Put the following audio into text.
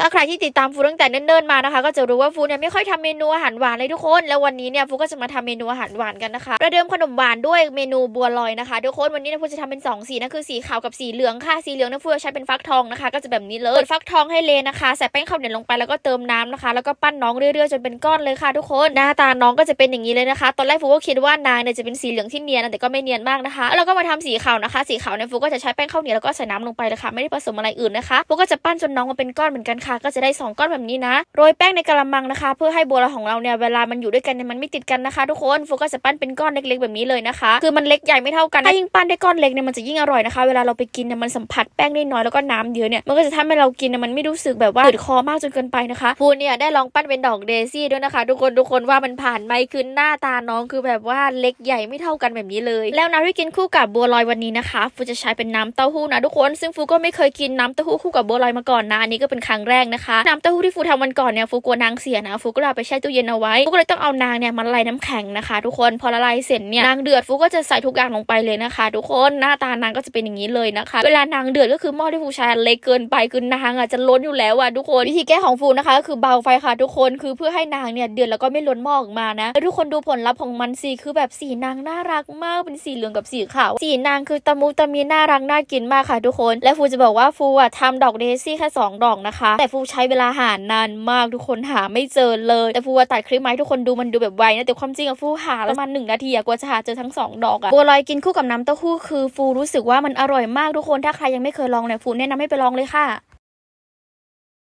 ถ้าใครที่ติดตามฟูตั้งแต่เนิ่นๆมานะคะ ก็จะรู้ว่าฟูเนี่ยไม่ค่อยทำเมนูอาหารหวานเลยทุกคน แล้ววันนี้เนี่ยฟูก็จะมาทำเมนูอาหารหวานกันนะคะประเดิมขนมหวานด้วยเมนูบัวลอยนะคะทุกคนวันนี้เนี่ยฟูจะทำเป็นสองสีนะคือสีขาวกับสีเหลืองค่ะสีเหลืองเนี่ยฟูจะใช้เป็นฟักทองนะคะ ก็จะแบบนี้เลยเปิดฟักทองให้เลนะคะใส่แป้งข้าวเหนียวลงไปแล้วก็เติมน้ำนะคะ แล้วก็ปั้นน้องเรื่อยๆจนเป็นก้อนเลยค่ะทุกคนหน้าตาน้องก็จะเป็นอย่างนี้เลยนะคะ ตอนแรกฟูก็คิดว่านางเนี่ยจะเป็นสีเหลืองที่เนียนแต่ก็ไม่เนียนมากนะคะแล้วก็มาทำสีขาวนะคะ สีขาวเนี่ยฟูก็จะใช้แป้งข้าวเหนียวแล้วก็ใส่น้ำลงไปเลยค่ะไม่ได้ผสมอะไรอื่นนะคะฟูก็จะปั้นจนน้องมาเป็นก้อนเหมือนกันค่ะก็จะได้สองก้อนแบบนี้นะ โรยแป้งในกระมังนะคะ เพื่อให้บัวลอยของเราเนี่ยเวลามันอยู่ด้วยกันเนี่ยมันไม่ติดกันนะคะทุกคนฟูก็จะปั้นเป็นก้อนเล็กๆแบบนี้เลยนะคะ คือมันเล็กใหญ่ไม่เท่ากันถ้ายิ่งปั้นได้ก้อนเล็กเนี่ยมันจะยิ่งอร่อยนะคะเวลาเราไปกินเนี่ยมันสัมผัสแป้งได้น้อยแล้วก็น้ำเยอะเนี่ยมันก็จะทำให้เรากินเนี่ยมันไม่รู้สึกแบบว่าติดคอมากจนเกินไปนะคะฟูเนี่ยได้ลองปั้นเป็นดอกเดซี่ด้วยนะคะ ทุกคนทุกคนว่ามันผ่านไหมคือหน้าตาน้องคือแบบว่าเล็กใหญ่ไม่เท่ากันแบบนี้เลย แล้วน้ำที่กินคู่กับบัวลอยวันนี้นะคะฟูจะใช้เป็นน้ำเต้าหู้นะทุกคนซึ่งฟูก็ไม่เคยกินน้ำเต้าหู้คู่กับบัวลอยมาก่อนนะอันนี้ก็เป็นครั้งแรกนะคะน้ำเต้าหู้ที่ฟูทำวันก่อนเนี่ยฟูกลัวนางเสียนะฟูก็เลยไปแช่ตู้เย็นเอาไว้ฟูก็เลยต้องเอานางเนี่ยมาละลายน้ำแข็งนะคะ ทุกคนพอละลายเสร็จเนี่ยนางเดือดฟูก็จะใส่ทุกอย่างลงไปเลยนะคะ ทุกคนหน้าตานางก็จะเป็นอย่างนี้เลยนะคะ เวลานางเดือดก็คือหม้อที่ฟูใช้เล็กเกินไปคือนางอะจะล้นอยู่แล้วอะทุกคนวิธีแก้ของฟูนะคะก็คือเบาไฟค่ะ ทุกคนคือเพื่อให้นางเนี่ยเดือดแล้วก็ไม่ล้นหม้อออกมานะแล้วทุกคนดูผลลัพธ์ของมันสิคือแบบสีนางน่ารักมากเป็นสีเหลืองกับสีขาวสีนางคือตะมุตะมีน่ารักน่ากินมากค่ะ ทุกคน และฟูจะบอกว่าฟูอะทำดอกเดซี่แค่สองดอกนะคะแต่ฟูใช้เวลาหานานมากทุกคนหาไม่เจอเลย แต่ฟูตัดคลิปมาให้ทุกคนดูมันดูแบบไวนะแต่ความจริงอะฟูหาประมาณหนึ่งนาทีอะกว่าจะหาเจอทั้งสองดอกอะบัวลอยกินคู่กับน้ำเต้าหู้คือฟูรู้สึกว่ามันอร่อยมากทุกคนถ้าใครยังไม่เคยลองเนี่ยฟูแนะนำให้ไปลองเลยค่ะ